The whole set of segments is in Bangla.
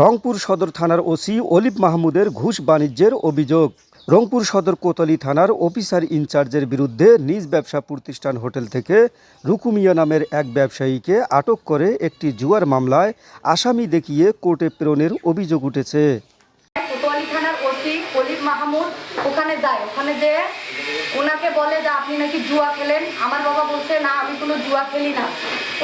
রংপুর সদর থানার ওসি অলিভ মাহমুদের ঘুষ বাণিজ্যের অভিযোগ। রংপুর সদর কোতোয়ালি থানার অফিসার ইনচার্জের বিরুদ্ধে নিজ ব্যবসা প্রতিষ্ঠান হোটেল থেকে রুকুমিয়া নামের এক ব্যবসায়ীকে আটক করে একটি জুয়ার মামলায় আসামি দেখিয়ে কোর্টে প্রেরণের অভিযোগ উঠেছে। ওনাকে বলে যে আপনি নাকি জুয়া খেলেন। আমার বাবা বলছে, না, আমি কোনো জুয়া খেলি না।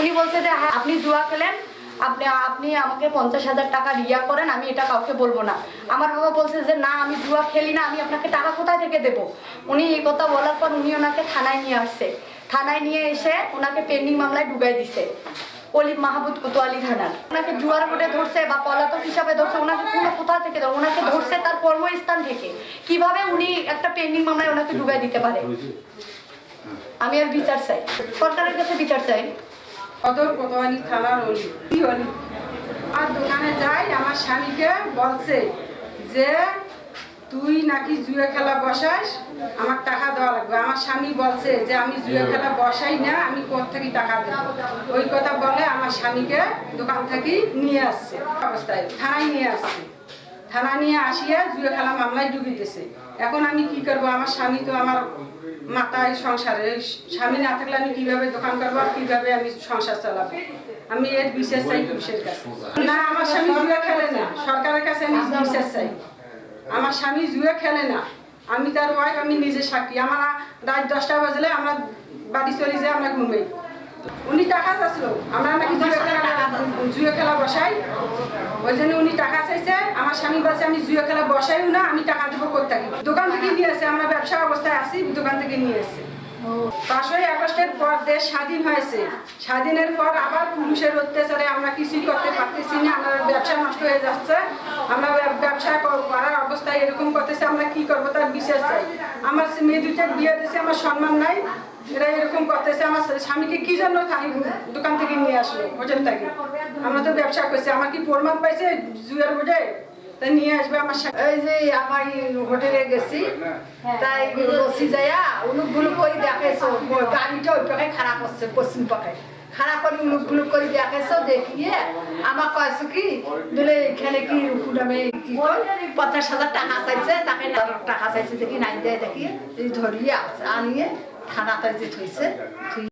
উনি বলছে যে হ্যাঁ আপনি জুয়া খেলেন আপনি আপনি আমাকে পঞ্চাশ হাজার টাকা রিয়া করেন, আমি এটা কাউকে বলব না। আমার বাবা বলছে যে, না, আমি জুয়া খেলি না, আমি আপনাকে টাকা কোথায় থেকে দেবো? উনি এই কথা বলার পর উনি ওনাকে থানায় নিয়ে আসছে। থানায় নিয়ে এসে ওনাকে পেন্ডিং মামলায় ডুবাই দিছে। অলিভ মাহবুদ কোতোয়ালি থানার। ওনাকে জুয়ার বোর্ডে ধরছে বা পলাতক হিসাবে ধরছে, ওনাকে কোনো কোথা থেকে ওনাকে ধরছে তার কর্মস্থান থেকে। কীভাবে উনি একটা পেন্ডিং মামলায় ওনাকে ডুবাই দিতে পারে? আমি আর বিচার চাই। সরকারের কাছে বিচার চাই। সদর কোতোয়ালি থানার অলি। আর দোকানে যাই আমার স্বামীকে বলছে যে তুই নাকি জুয়ে খেলা বসাস? আমার টাকা দেওয়া লাগবে। আমার স্বামী বলছে যে আমি জুয়ে খেলা বসাই না আমি কোথ থেকে টাকা দেব? ওই কথা বলে আমার স্বামীকে দোকান থেকে নিয়ে আসছে। অবস্থায় থানায় নিয়ে আসছে। থানা নিয়ে আসিয়া জুয়ে খেলা মামলায় ডুবি এখন আমি কি করব? আমার স্বামী তো আমার মাথায় সংসারে। স্বামী না থাকলে আমি কীভাবে দোকান করব কীভাবে আমি সংসার চালাবো? আমি এর বিশেষ চাই পুলিশের কাছে। না, আমার স্বামী জুয়ে খেলে না। সরকারের কাছে আমি বিশেষ চাই। আমার স্বামী জুয়ে খেলে না। আমি তার ওয়াইফ আমি নিজে সাক্ষী। আমার রাত দশটা বাজলে আমরা বাড়ি চলে যাই, আমরা ঘুমাই। উনি টাকা চাইছিল আমরা নাকি জুয়ে খেলা জুয়ে খেলা বসাই। ওই জন্য উনি টাকা চাইছে, আমার স্বামী বলছে, আমি জুয়ে খেলা বসাইও না, আমি টাকা দেবো করতে দোকান থেকে নিয়ে আসে, আমরা ব্যবসা অবস্থায় আসি দোকান থেকে নিয়ে এসে পাঁচই আগস্টের পর দেশ স্বাধীন হয়েছে। স্বাধীনের পর আবার পুলিশের অত্যাচারে আমরা কিছুই করতে পারতেছি না আমাদের ব্যবসা নষ্ট হয়ে যাচ্ছে। আমরা ব্যবসা কর- করার অবস্থায় এরকম করতেছে, আমরা কি করব তার বিশেষ চাই। আমার মেয়ে দুইটার বিয়ে দিয়েছে আমার সম্মান নাই, এরা এরকম করতেছে। আমার স্বামীকে কি জন্য দোকান থেকে নিয়ে আসলো? হোটেল থেকে আমরা তো ব্যবসা করছি, আমার কি প্রমাণ পাইছে জুয়ের বোর্ডে? তাই নিয়ে আসবে আমার স্বামী এই যে আমার হোটেলে গেছি, তাই রসি যাইয়া উলুক গুলুক করে দেখাইছো। গাড়িটা ওই পাখে খারাপ হচ্ছে পশ্চিম পাখে খারাপ করে উলুক গুলুক করে দেখাইছো, দেখিয়ে আমার কয়েছে কি, বলে এখানে কি রুকু নামে কি পঞ্চাশ হাজার টাকা চাইছে, তাকে টাকা চাইছে দেখি, নাই দেয় দেখি ধরিয়ে আনিয়ে থানাতে যে থইছে থুই